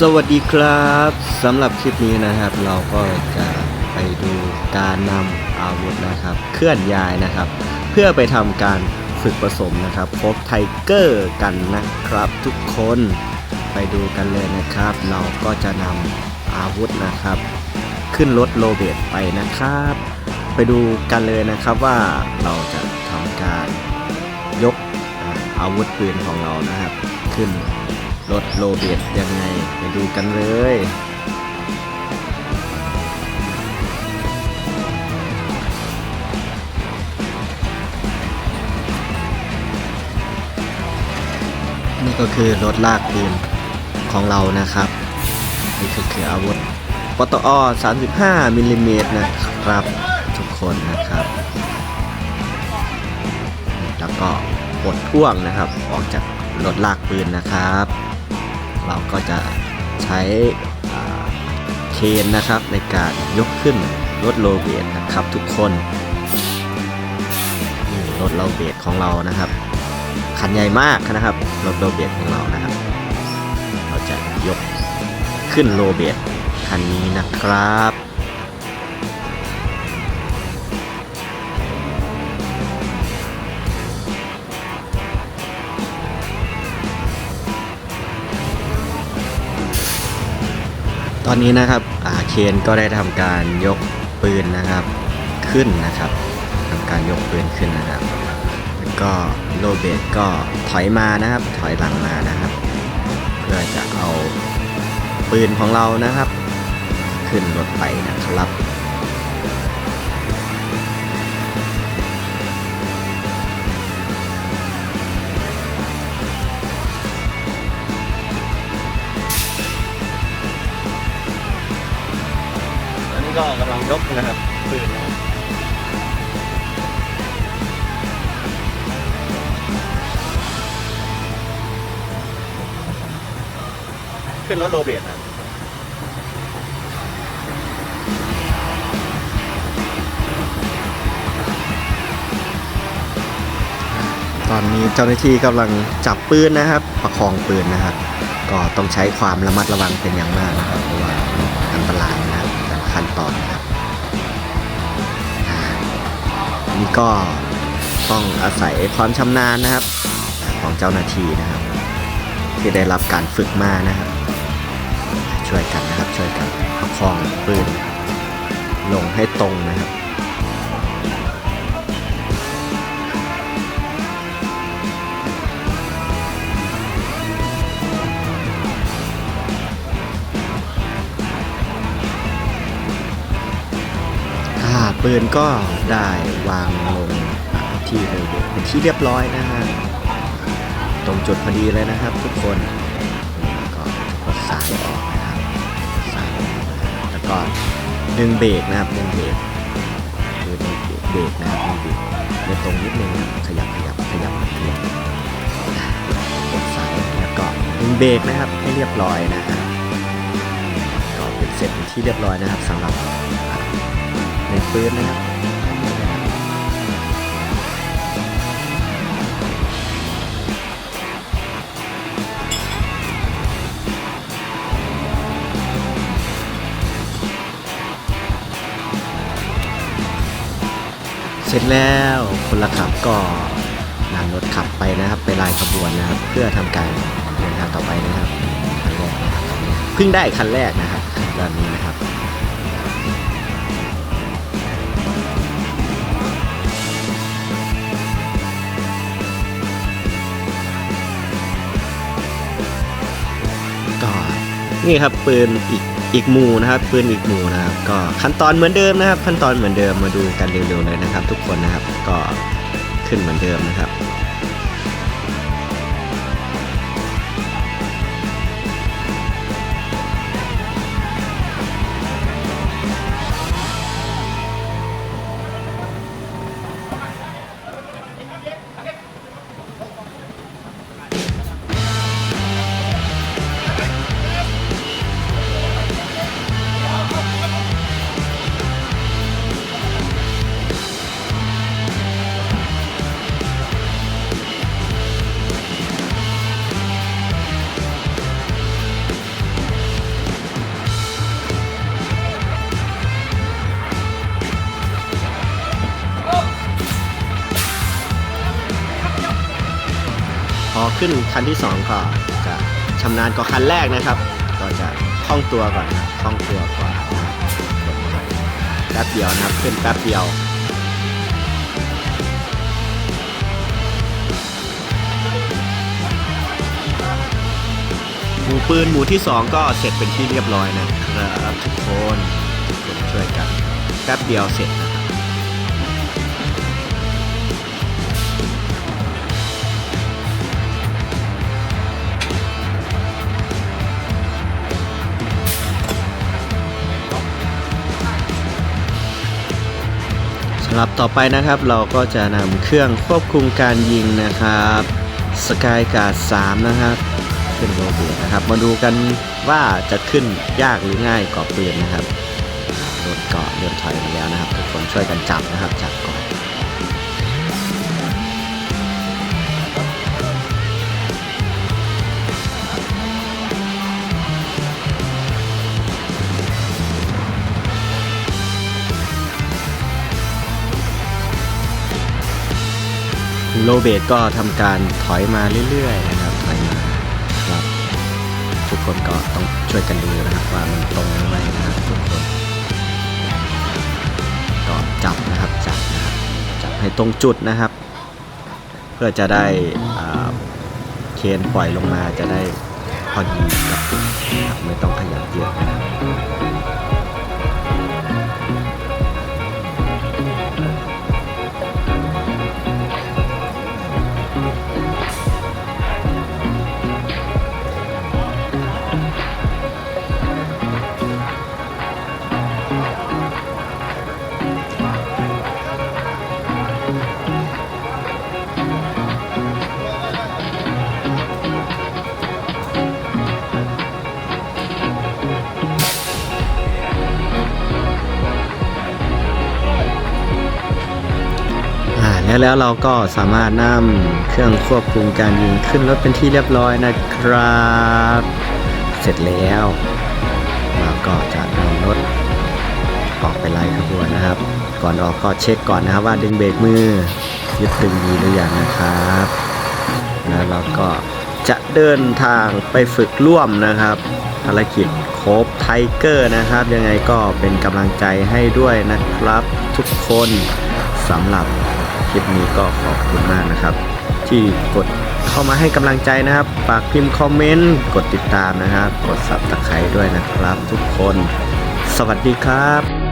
สวัสดีครับสำหรับคลิปนี้นะครับ เราก็จะไปดูการนำอาวุธนะครับ เคลื่อนย้ายนะครับ เพื่อไปทำการฝึกผสมนะครับพบไทเกอร์กันนะครับ ทุกคนไปดูกันเลยนะครับ เราก็จะนำอาวุธนะครับ ขึ้นรถโลเบตไปนะครับ ไปดูกันเลยนะครับว่าเราจะทำการยกอ่าอาวุธปืนของเรานะครับ ขึ้น รถโลเบตยังไงไปดูกันเลยนี่ก็คือรถลากปืนของเรานะครับ นี่ก็คืออาวุธปตอ 35มิลลิเมตรนะครับ ทุกคนนะครับ แล้วก็ปลดพ่วงนะครับ ออกจากรถลากปืนนะครับ เราก็จะใช้เคนนะครับในการยกขึ้นรถโลเบตนะครับทุกคนนี่รถโลเบตของเรานะครับคันใหญ่มากนะครับรถโลเบตของเรานะครับ เราจะยกขึ้นโลเบตคันนี้นะครับ ตอนนี้นะครับอาเคนก็ได้ทำการยกปืนนะครับขึ้นนะครับทำการยกปืนขึ้นนะครับ แล้วก็โรเบตก็ถอยมานะครับ ถอยหลังมานะครับ เพื่อจะเอาปืนของเรานะครับ ขึ้นรถไปนะครับ ก็กำลังยกนะครับปืนนะครับขึ้นรถโรเบตนะตอนนี้เจ้าหน้าที่กำลังจับปืนนะครับ ประคองปืนนะครับ ก็ต้องใช้ความระมัดระวังเป็นอย่างมากนะครับเพราะว่าอันตราย ขั้นตอนนะครับนี่ก็ต้องอาศัยความชำนาญนะครับ ของเจ้าหน้าที่นะครับ ที่ได้รับการฝึกมานะครับ ช่วยกันนะครับช่วยกันประคองปืนลงให้ตรงนะครับ ปืนก็ได้วางลงที่เรือเป็นที่เรียบร้อยนะฮะตรงจุดพอดีเลยนะครับ ทุกคนก็กดสายออกนะครับสายออกแล้วก็ดึงเบรกนะครับดึงเบรกคือดึงเบรกนะครับดึงเบรกในตรงนิดนึงนะขยับขยับขยับขยับกดสายแล้วก็ดึงเบรกนะครับให้เรียบร้อยนะฮะก็เป็นเสร็จเป็นที่เรียบร้อยนะครับสำหรับ ในปืนนะครับเสร็จแล้วคนละขับก็นำรถขับไปนะครับ ไปลายขบวนนะครับ เพื่อทำการเดินทางต่อไปนะครับคันแรกนะครับเพิ่งได้คันแรกนะครับแบบนี้นะครับ นี่ครับปืนอีกอีกหมู่นะครับปืนอีกหมู่นะครับก็ขั้นตอนเหมือนเดิมนะครับ ขั้นตอนเหมือนเดิมมาดูกันเร็วๆเลยนะครับ ทุกคนนะครับก็ขึ้นเหมือนเดิมนะครับ ขึ้นคันที่สองก็จะชำนาญกว่าคันแรกนะครับ ก็จะคล่องตัวก่อนนะคล่องตัวกว่านะครับแป๊บเดียวนะครับขึ้นแป๊บเดียวหมู่ปืนหมู่ที่สองก็เสร็จเป็นที่เรียบร้อยนะครับทุกคนทุกคนช่วยกันแป๊บเดียวเสร็จ ครับสำหรับต่อไปนะครับเราก็จะนำเครื่องควบคุมการยิงนะครับสกายการ์ด3นะครับขึ้นโรเบียนะครับ มาดูกันว่าจะขึ้นยากหรือง่ายกว่าปืนนะครับโดนเกาะเริ่มถอยมาแล้วนะครับทุกคนช่วยกันจับนะครับจับก่อน โรเบตก็ทำการถอยมาเรื่อยๆนะครับถอยมาครับทุกคนก็ต้องช่วยกันดูนะครับว่ามันตรงหรือไม่นะครับทุกคนก็จับนะครับจับนะครับจับให้ตรงจุดนะครับ เพื่อจะได้เคนปล่อยลงมาจะได้พอดีนะครับไม่ต้องขยับเยอะนะครับ แล้วแล้วเราก็สามารถนำเครื่องควบคุมการยิงขึ้นรถเป็นที่เรียบร้อยนะครับ เสร็จแล้วเราก็จะนำรถออกไปไล่ขบวนนะครับ ก่อนออกก็เช็คก่อนนะครับว่าดึงเบรกมือยึดตึงดีหรือยังนะครับ แล้วเราก็จะเดินทางไปฝึกร่วมนะครับภารกิจโคบไทเกอร์นะครับ ยังไงก็เป็นกำลังใจให้ด้วยนะครับทุกคนสำหรับ คลิปนี้ก็ขอบคุณมากนะครับ ที่กดเข้ามาให้กำลังใจนะครับฝากพิมพ์คอมเมนต์กดติดตามนะครับ กดซับตะไคร้ด้วยนะครับทุกคน สวัสดีครับ